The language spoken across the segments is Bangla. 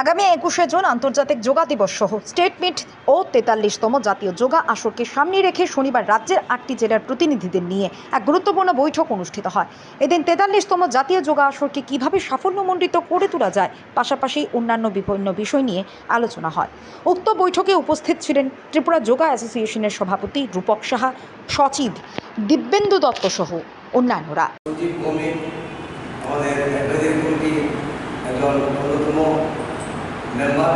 আগামী একুশে জুন আন্তর্জাতিক যোগা দিবস সহ স্টেট মিট ও তেতাল্লিশতম জাতীয় যোগা আসরকে সামনে রেখে শনিবার রাজ্যের আটটি জেলার প্রতিনিধিদের নিয়ে এক গুরুত্বপূর্ণ বৈঠক অনুষ্ঠিত হয়। এদিন তেতাল্লিশতম জাতীয় যোগা আসরকে কীভাবে সাফল্যমণ্ডিত করে তোলা যায় পাশাপাশি অন্যান্য বিভিন্ন বিষয় নিয়ে আলোচনা হয়। উক্ত বৈঠকে উপস্থিত ছিলেন ত্রিপুরা যোগা অ্যাসোসিয়েশনের সভাপতি রূপক সাহা, সচিব দিব্যেন্দু দত্ত সহ অন্যান্যরা। একজন অন্যতম মেম্বার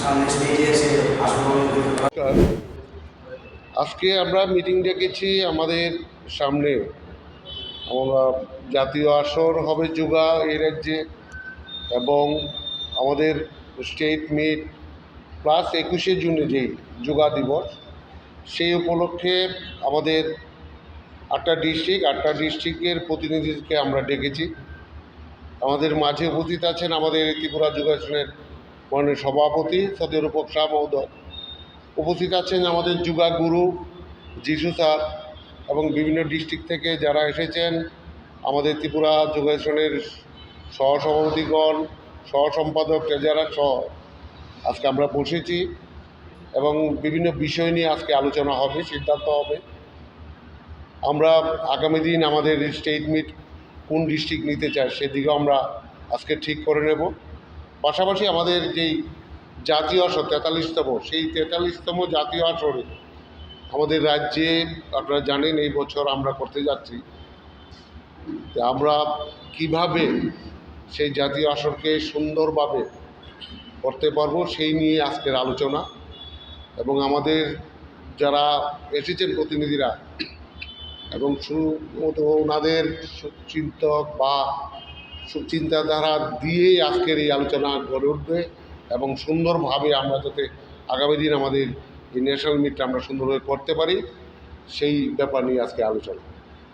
সামনে স্টেজে এসে আসন আজকে আমরা মিটিং ডেকেছি আমাদের সামনে। আমরা জাতীয় আসর হবে যোগা, এই রাজ্যে। এবং আমাদের স্টেট মিট প্লাস একুশে জুনে যেই যোগা দিবস, সেই উপলক্ষে আমাদের আটটা ডিস্ট্রিক্ট আটটা ডিস্ট্রিক্টের প্রতিনিধিকে আমরা ডেকেছি। আমাদের মাঝে উপস্থিত আছেন আমাদের ত্রিপুরা যোগাসনের মাননীয় সভাপতি সদর রূপক শাহ মহোদয়। উপস্থিত আছেন আমাদের যুগা গুরু যিশু স্যার এবং বিভিন্ন ডিস্ট্রিক্ট থেকে যারা এসেছেন, আমাদের ত্রিপুরা যোগাসনের সহসভাপতিগণ সহ সম্পাদক যারা সহ আজকে আমরা বসেছি এবং বিভিন্ন বিষয় নিয়ে আজকে আলোচনা হবে, সিদ্ধান্ত হবে। আমরা আগামী দিন আমাদের স্টেট মিট কোন ডিস্ট্রিক্ট নিতে চায় সেদিকেও আমরা আজকে ঠিক করে নেব। পাশাপাশি আমাদের যেই জাতীয় আসর, তেতাল্লিশতম, সেই তেতাল্লিশতম জাতীয় আসরে আমাদের রাজ্যে আপনারা জানেন এই বছর আমরা করতে যাচ্ছি। আমরা কীভাবে সেই জাতীয় আসরকে সুন্দরভাবে করতে পারব সেই নিয়ে আজকের আলোচনা। এবং আমাদের যারা এসেছেন প্রতিনিধিরা এবং শুধুমাত্র ওনাদের চিন্তক বা চিন্তাধারা দিয়েই আজকের এই আলোচনা গড়ে উঠবে এবং সুন্দরভাবে আমরা যাতে আগামী দিন আমাদের এই ন্যাশনাল মিটটা আমরা সুন্দরভাবে করতে পারি, সেই ব্যাপার নিয়ে আজকে আলোচনা।